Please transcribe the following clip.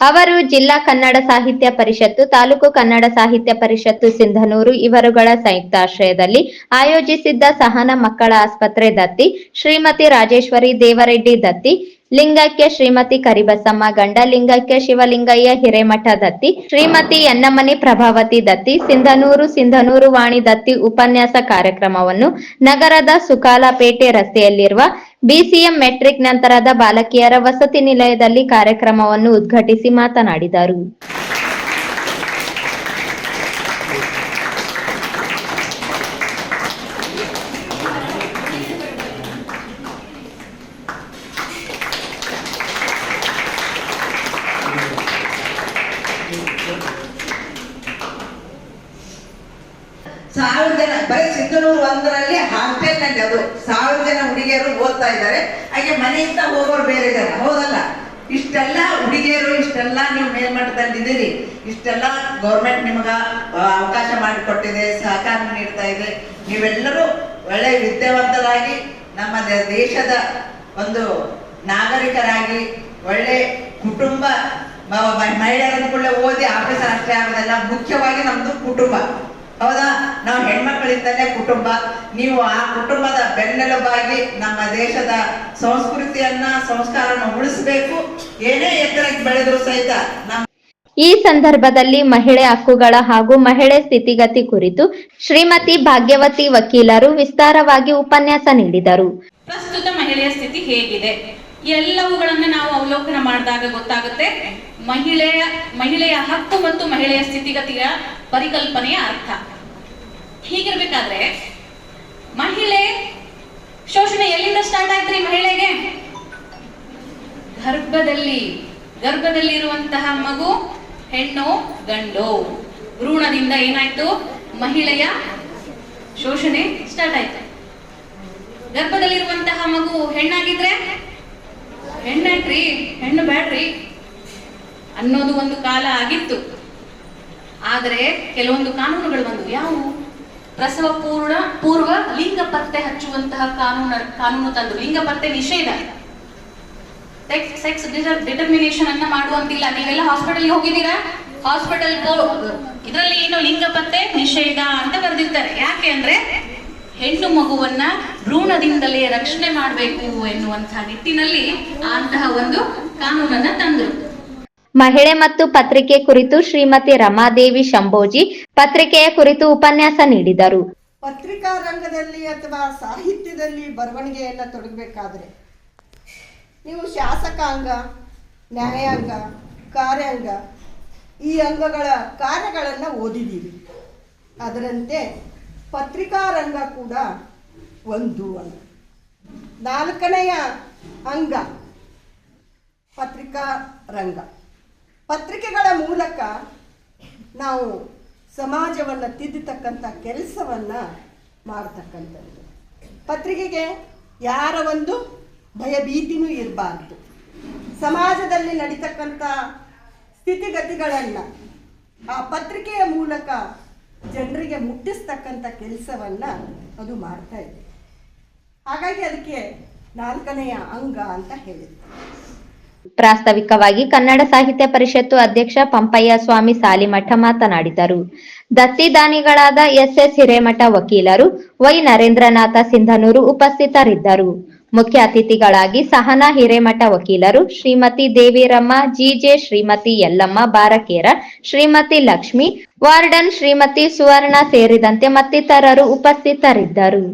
ಅವರು ಜಿಲ್ಲಾ ಕನ್ನಡ ಸಾಹಿತ್ಯ ಪರಿಷತ್ತು, ತಾಲೂಕು ಕನ್ನಡ ಸಾಹಿತ್ಯ ಪರಿಷತ್ತು ಸಿಂಧನೂರು, ಇವರುಗಳ ಸಂಯುಕ್ತಾಶ್ರಯದಲ್ಲಿ ಆಯೋಜಿಸಿದ್ದ ಸಹನ ಮಕ್ಕಳ ಆಸ್ಪತ್ರೆ ದತ್ತಿ, ಶ್ರೀಮತಿ ರಾಜೇಶ್ವರಿ ದೇವರೆಡ್ಡಿ ದತ್ತಿ ಲಿಂಗಕ್ಕೆ ಶ್ರೀಮತಿ ಕರಿಬಸಮ್ಮ ಗಂಡ ಲಿಂಗಕ್ಕೆ ಶಿವಲಿಂಗಯ್ಯ ಹಿರೇಮಠ ದತ್ತಿ, ಶ್ರೀಮತಿ ಯನ್ನಮನಿ ಪ್ರಭಾವತಿ ದತ್ತಿ, ಸಿಂಧನೂರು ಸಿಂಧನೂರು ವಾಣಿ ದತ್ತಿ ಉಪನ್ಯಾಸ ಕಾರ್ಯಕ್ರಮವನ್ನು ನಗರದ ಸುಕಾಲಪೇಟೆ ರಸ್ತೆಯಲ್ಲಿರುವ ಬಿಸಿಎಂ ಮೆಟ್ರಿಕ್ ನಂತರದ ಬಾಲಕಿಯರ ವಸತಿ ನಿಲಯದಲ್ಲಿ ಕಾರ್ಯಕ್ರಮವನ್ನು ಉದ್ಘಾಟಿಸಿ ಮಾತನಾಡಿದರು. ಸಾವಿರ ಜನ, ಬರೀ ಸಿಂಧನೂರು ಒಂದರಲ್ಲಿ ಹಾಸ್ಟೆಲ್ನಲ್ಲಿ ಅದು. ಸಾವಿರ ಜನ ಹುಡುಗಿಯರು ಓದ್ತಾ ಇದ್ದಾರೆ. ಹಾಗೆ ಮನೆಯಿಂದ ಹೋಗೋರು ಬೇರೆ ಜನ. ಹೌದಲ್ಲ? ಇಷ್ಟೆಲ್ಲ ಹುಡುಗಿಯರು, ಇಷ್ಟೆಲ್ಲ ನೀವು ಮೇಲ್ಮಟ್ಟದಲ್ಲಿ ಇದ್ದೀರಿ ಇಷ್ಟೆಲ್ಲ ಗೌರ್ಮೆಂಟ್ ನಿಮಗ ಅವಕಾಶ ಮಾಡಿಕೊಟ್ಟಿದೆ ಸಹಕಾರ ನೀಡ್ತಾ ಇದೆ. ನೀವೆಲ್ಲರೂ ಒಳ್ಳೆ ವಿದ್ಯಾವಂತರಾಗಿ, ನಮ್ಮ ದೇಶದ ಒಂದು ನಾಗರಿಕರಾಗಿ, ಒಳ್ಳೆ ಕುಟುಂಬ ಮಹಿಳೆಯರನ್ನು ಕೂಡ ಓದಿ ಆಫೀಸರ್ ಅಷ್ಟೇ ಆಗೋದಲ್ಲ, ಮುಖ್ಯವಾಗಿ ನಮ್ದು ಕುಟುಂಬ. ಹೌದಾ? ನಾವು ಹೆಣ್ಮಕ್ಕಳಿಂದಲೇ ಕುಟುಂಬ. ನೀವು ಆ ಕುಟುಂಬದ ಬೆನ್ನೆಲುಬಾಗಿ ನಮ್ಮ ದೇಶದ ಸಂಸ್ಕೃತಿಯನ್ನ ಸಂಸ್ಕಾರನ ಉಳಿಸಬೇಕು. ಏನೇ ಎತ್ತರಕ್ಕೆ ಬೆಳೆದ್ರು ಸಹಿತ ನಮ್ಮ ಈ ಸಂದರ್ಭದಲ್ಲಿ ಮಹಿಳೆ ಹಕ್ಕುಗಳ ಹಾಗೂ ಮಹಿಳೆ ಸ್ಥಿತಿಗತಿ ಕುರಿತು ಶ್ರೀಮತಿ ಭಾಗ್ಯವತಿ ವಕೀಲರು ವಿಸ್ತಾರವಾಗಿ ಉಪನ್ಯಾಸ ನೀಡಿದರು. ಪ್ರಸ್ತುತ ಮಹಿಳೆಯ ಸ್ಥಿತಿ ಹೇಗಿದೆ? ಎಲ್ಲವುಗಳನ್ನ ನಾವು ಅವಲೋಕನ ಮಾಡಿದಾಗ ಗೊತ್ತಾಗುತ್ತೆ. ಮಹಿಳೆಯ ಮಹಿಳೆಯ ಹಕ್ಕು ಮತ್ತು ಮಹಿಳೆಯ ಸ್ಥಿತಿಗತಿಯ ಪರಿಕಲ್ಪನೆಯ ಅರ್ಥ. ಹೀಗಿರ್ಬೇಕಾದ್ರೆ, ಮಹಿಳೆ ಶೋಷಣೆ ಎಲ್ಲಿಂದ ಸ್ಟಾರ್ಟ್ ಆಯ್ತ್ರಿ ಮಹಿಳೆಗೆ? ಗರ್ಭದಲ್ಲಿ. ಗರ್ಭದಲ್ಲಿ ಇರುವಂತಹ ಮಗು, ಹೆಣ್ಣು, ಗಂಡು. ಭ್ರೂಣದಿಂದ ಏನಾಯ್ತು? ಮಹಿಳೆಯ ಶೋಷಣೆ ಸ್ಟಾರ್ಟ್ ಆಯ್ತು. ಗರ್ಭದಲ್ಲಿರುವಂತಹ ಮಗು ಹೆಣ್ಣಾಗಿದ್ರೆ? ಹೆಣ್ಣಾಕ್ರಿ ಹೆಣ್ಣು ಬ್ಯಾಡ್ರಿ ಅನ್ನೋದು ಒಂದು ಕಾಲ ಆಗಿತ್ತು. ಆದರೆ ಕೆಲವೊಂದು ಕಾನೂನುಗಳು ಬಂದವು. ಯಾವುವು? ಪ್ರಸವ ಪೂರ್ಣ, ಪೂರ್ವ ಲಿಂಗ ಪತ್ತೆ ಹಚ್ಚುವಂತಹ ಕಾನೂನು ಕಾನೂನು ತಂದು ಲಿಂಗ ಪತ್ತೆ ನಿಷೇಧ. ಸೆಕ್ಸ್ ಡಿಟರ್ಮಿನೇಷನ್ ಅನ್ನ ಮಾಡುವಂತಿಲ್ಲ. ನೀವೆಲ್ಲ ಹಾಸ್ಪಿಟಲ್ ಹೋಗಿದ್ದೀರಾ? ಹಾಸ್ಪಿಟಲ್ ಇದರಲ್ಲಿ ಏನು ಲಿಂಗ ಪತ್ತೆ ನಿಷೇಧ ಅಂತ ಬರೆದಿರ್ತಾರೆ. ಯಾಕೆ ಅಂದ್ರೆ ಹೆಣ್ಣು ಮಗುವನ್ನ ಭ್ರೂಣದಿಂದಲೇ ರಕ್ಷಣೆ ಮಾಡಬೇಕು ಎನ್ನುವಂತಹ ನಿಟ್ಟಿನಲ್ಲಿ ಅಂತಹ ಒಂದು ಕಾನೂನನ್ನ ತಂದರು. ಮಹಿಳೆ ಮತ್ತು ಪತ್ರಿಕೆ ಕುರಿತು ಶ್ರೀಮತಿ ರಮಾದೇವಿ ಶಂಭೋಜಿ ಪತ್ರಿಕೆಯ ಕುರಿತು ಉಪನ್ಯಾಸ ನೀಡಿದರು. ಪತ್ರಿಕಾ ರಂಗದಲ್ಲಿ ಅಥವಾ ಸಾಹಿತ್ಯದಲ್ಲಿ ಬರವಣಿಗೆಯನ್ನ ತೊಡಗಬೇಕಾದ್ರೆ ನೀವು ಶಾಸಕಾಂಗ ನ್ಯಾಯಾಂಗ ಕಾರ್ಯಾಂಗ ಈ ಅಂಗಗಳ ಕಾರ್ಯಗಳನ್ನ ಓದಿದ್ದೀರಿ. ಅದರಂತೆ ಪತ್ರಿಕಾ ರಂಗ ಕೂಡ ಒಂದು ಅಂಗ ನಾಲ್ಕನೆಯ ಅಂಗ ಪತ್ರಿಕಾ ರಂಗ. ಪತ್ರಿಕೆಗಳ ಮೂಲಕ ನಾವು ಸಮಾಜವನ್ನು ತಿದ್ದತಕ್ಕಂಥ ಕೆಲಸವನ್ನು ಮಾಡ್ತಕ್ಕಂಥದ್ದು. ಪತ್ರಿಕೆಗೆ ಯಾರ ಒಂದು ಭಯಭೀತಿನೂ ಇರಬಾರ್ದು. ಸಮಾಜದಲ್ಲಿ ನಡೀತಕ್ಕಂಥ ಸ್ಥಿತಿಗತಿಗಳನ್ನು ಆ ಪತ್ರಿಕೆಯ ಮೂಲಕ ಜನರಿಗೆ ಮುಟ್ಟಿಸ್ತಕ್ಕಂಥ ಕೆಲಸವನ್ನು ಅದು ಮಾಡ್ತಾ ಇದೆ. ಹಾಗಾಗಿ ಅದಕ್ಕೆ ನಾಲ್ಕನೆಯ ಅಂಗ ಅಂತ ಹೇಳಿದೆ ಪ್ರಾಸ್ತಾವಿಕವಾಗಿ ಕನ್ನಡ ಸಾಹಿತ್ಯ ಪರಿಷತ್ತು ಅಧ್ಯಕ್ಷ ಪಂಪಯ್ಯ ಸ್ವಾಮಿ ಸಾಲಿಮಠ ಮಾತನಾಡಿದರು. ದತ್ತಿದಾನಿಗಳಾದ ಎಸ್ ಎಸ್ ಹಿರೇಮಠ ವಕೀಲರು ವೈ ನರೇಂದ್ರನಾಥ ಸಿಂಧನೂರು ಉಪಸ್ಥಿತರಿದ್ದರು. ಮುಖ್ಯ ಅತಿಥಿಗಳಾಗಿ ಸಹನಾ ಹಿರೇಮಠ ವಕೀಲರು ಶ್ರೀಮತಿ ದೇವಿರಮ್ಮ, ಜಿಜೆ ಶ್ರೀಮತಿ ಯಲ್ಲಮ್ಮ ಬಾರಕೇರ, ಶ್ರೀಮತಿ ಲಕ್ಷ್ಮಿ, ವಾರ್ಡನ್ ಶ್ರೀಮತಿ ಸುವರ್ಣ ಸೇರಿದಂತೆ ಮತ್ತಿತರರು ಉಪಸ್ಥಿತರಿದ್ದರು.